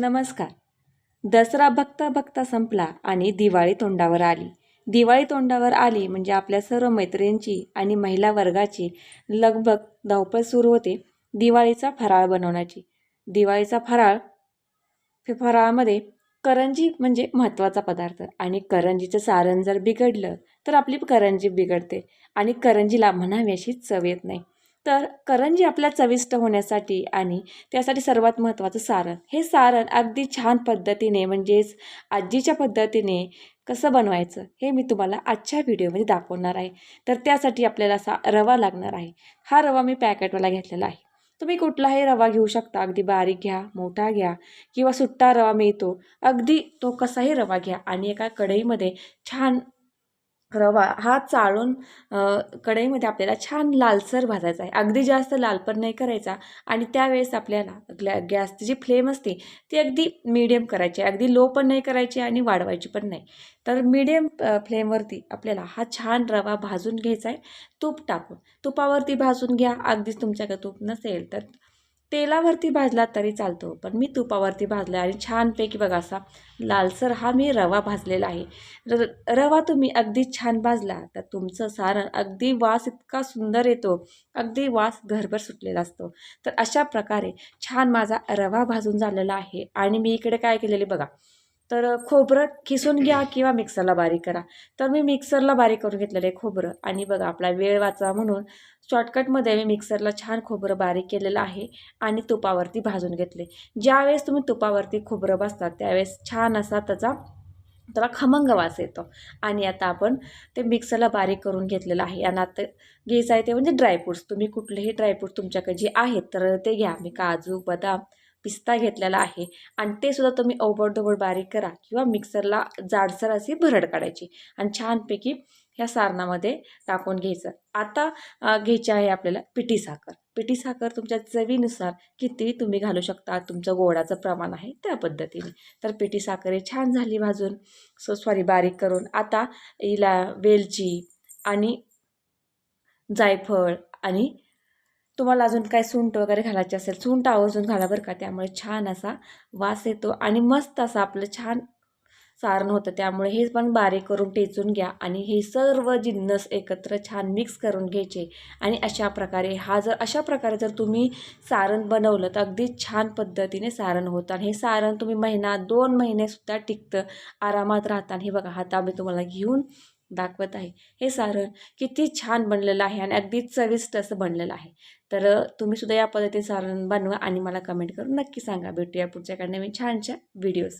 नमस्कार. दसरा बघता बघता संपला आणि दिवाळी तोंडावर आली. दिवाळी तोंडावर आली म्हणजे आपल्या सर्व मैत्रिणींची आणि महिला वर्गाची लगबग धावपळ सुरू होते दिवाळीचा फराळ बनवण्याची. दिवाळीचा फराळ फराळामध्ये करंजी म्हणजे महत्त्वाचा पदार्थ आणि करंजीचं सारण जर बिघडलं तर आपली करंजी बिघडते आणि करंजीला म्हणावी अशी चव येत नाही. तर करंजी आपल्या चविष्ट होण्यासाठी आणि त्यासाठी सर्वात महत्त्वाचं सारण. हे सारण अगदी छान पद्धतीने म्हणजेच आजीच्या पद्धतीने कसं बनवायचं हे मी तुम्हाला आजच्या व्हिडिओमध्ये दाखवणार आहे. तर त्यासाठी आपल्याला असा रवा लागणार आहे. हा रवा मी पॅकेटवाला घेतलेला आहे. तुम्ही कुठलाही रवा घेऊ शकता. अगदी बारीक घ्या मोठा घ्या किंवा सुट्टा रवा मिळतो. अगदी तो कसाही रवा घ्या आणि एका कढईमध्ये छान रवा हा चाळून कढईमध्ये आपल्याला छान लालसर भाजायचा आहे. अगदी जास्त लाल पण नाही करायचा आणि त्यावेळेस आपल्याला ग्लॅ गॅसची जी फ्लेम असते ती अगदी मीडियम करायची अगदी लो पण नाही करायची आणि वाढवायची पण नाही. तर मीडियम फ्लेमवरती आपल्याला हा छान रवा भाजून घ्यायचा आहे. तूप टाकून. तुपावरती भाजून घ्या. अगदीच तुमच्याकडे तूप नसेल तर तेलावरती भाजला तरी चालतो पण मी तुपावरती भाजला आणि छानपैकी बघा असा लालसर हा मी रवा भाजलेला आहे. र रवा तुम्ही अगदी छान भाजला तर तुमचं सारण अगदी वास इतका सुंदर येतो अगदी वास घरभर सुटलेला असतो. तर अशा प्रकारे छान माझा रवा भाजून झालेला आहे आणि मी इकडे काय केलेले बघा तर खोबरं खिसून घ्या किंवा मिक्सरला बारीक करा. तर मी मिक्सरला बारीक करून घेतलेलं आहे खोबरं. आणि बघा आपला वेळ वाचा म्हणून शॉर्टकटमध्ये मी मिक्सरला छान खोबरं बारीक केलेलं आहे आणि तुपावरती भाजून घेतले. ज्यावेळेस तुम्ही तुपावरती खोबरं भाजतात त्यावेळेस छान असा त्याचा त्याला खमंग वास येतो. आणि आता आपण ते मिक्सरला बारीक करून घेतलेलं आहे. आणि आता घ्यायचं आहे ते म्हणजे ड्रायफ्रूट्स तुम्ही कुठलेही ड्रायफ्रूट तुमच्याकडे जे आहेत तर ते घ्या. मी काजू बदाम पिस्ता घेतलेला आहे. आणि ते सुद्धा तुम्ही ओबडधोबड बारीक करा किंवा मिक्सरला जाडसर अशी भरड काढायची आणि छानपैकी ह्या सारणामध्ये टाकून घ्यायचं. आता घ्यायची आहे आपल्याला पिठी साखर. पिठी साखर तुमच्या चवीनुसार किती तुम्ही घालू शकता तुमचं गोडाचं प्रमाण आहे त्या पद्धतीने. तर पिठी साखर ही छान झाली भाजून. सो सॉरी बारीक करून. आता हिला वेलची आणि जायफळ आणि तुम्हाला अजून काय सुंट वगैरे घालायचे असेल सुंट आवर्जून घाला बरं का. त्यामुळे छान असा वास येतो आणि मस्त असं आपलं छान सारण होतं. त्यामुळे हे पण बारीक करून टेचून घ्या आणि हे सर्व जिन्नस एकत्र छान मिक्स करून घ्यायचे. आणि अशा प्रकारे हा जर अशा प्रकारे जर तुम्ही सारण बनवलं तर अगदी छान पद्धतीने सारण होतं. आणि हे सारण तुम्ही महिना दोन महिनेसुद्धा टिकतं आरामात राहतं. आणि हे बघा हात आम्ही तुम्हाला घेऊन दाखवत आहे. हे सारण किती छान बनलेलं आहे आणि अगदी चविष्ट असं बनलेलं आहे. तर तुम्ही सुद्धा या पद्धतीने सारण बनवा आणि मला कमेंट करून नक्की सांगा. भेटूया पुढच्या नवीन छानशा व्हिडिओसो